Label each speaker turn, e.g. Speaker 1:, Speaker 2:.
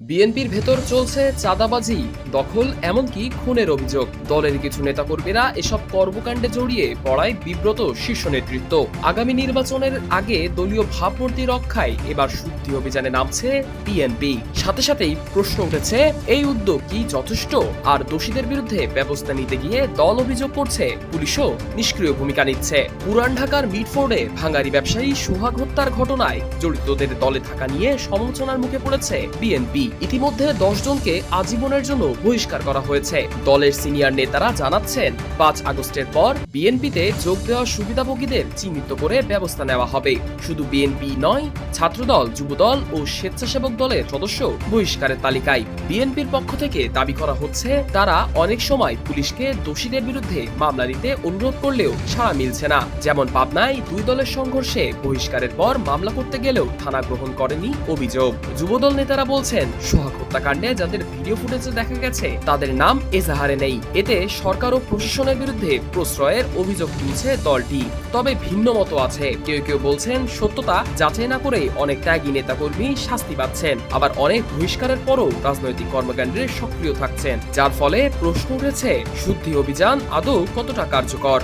Speaker 1: বিএনপির ভেতর চলছে চাঁদাবাজি, দখল, এমনকি খুনের অভিযোগ। দলের কিছু নেতাকর্মীরা এসব কর্মকাণ্ডে জড়িয়ে পড়ায় বিব্রত শীর্ষ নেতৃত্ব। আগামী নির্বাচনের আগে দলীয় ভাবমূর্তি রক্ষায় এবার শুদ্ধি অভিযানে নামছে বিএনপি। সাথে সাথেই প্রশ্ন উঠেছে, এই উদ্যোগ কি যথেষ্ট? আর দোষীদের বিরুদ্ধে ব্যবস্থা নিতে গিয়ে দল অভিযোগ করছে, পুলিশও নিষ্ক্রিয় ভূমিকা নিচ্ছে। পুরান ঢাকার মিটফোর্ডে ভাঙারি ব্যবসায়ী সোহাগ হত্যার ঘটনায় জড়িতদের দলে থাকা নিয়ে সমালোচনার মুখে পড়েছে বিএনপি। ইতিমধ্যে দশ জনকে আজীবনের জন্য বহিষ্কার করা হয়েছে। দলের সিনিয়র নেতারা জানাচ্ছেন, পাঁচ আগস্টের পর বিএনপিতে যোগ দেওয়া সুবিধাভোগীদের চিহ্নিত করে ব্যবস্থা নেওয়া হবে। শুধু বিএনপি নয়, ছাত্রদল, যুবদল ও স্বেচ্ছাসেবক দলের সদস্য বহিষ্কারের তালিকায়। বিএনপির পক্ষ থেকে দাবি করা হচ্ছে, তারা অনেক সময় পুলিশকে দোষীদের বিরুদ্ধে মামলা নিতে অনুরোধ করলেও সাড়া মিলছে না। যেমন পাবনায় দুই দলের সংঘর্ষে বহিষ্কারের পর মামলা করতে গেলেও থানা গ্রহণ করেনি অভিযোগ। যুবদল নেতারা বলছেন সোহাগ হত্যাকাণ্ডে যাদের ভিডিও ফুটেজে দেখা গেছে, তাদের নাম এজাহারে নেই। এতে সরকার ও প্রশাসনের বিরুদ্ধে প্রশ্রয়ের অভিযোগ তুলছে দলটি। তবে ভিন্ন মতো আছে। কেউ কেউ বলছেন, সত্যতা যাচাই না করে অনেক ত্যাগী নেতাকর্মী শাস্তি পাচ্ছেন। আবার অনেক বহিষ্কারের পরও রাজনৈতিক কর্মকাণ্ডে সক্রিয় থাকছেন। যার ফলে প্রশ্ন উঠেছে, শুদ্ধি অভিযান আদৌ কতটা কার্যকর?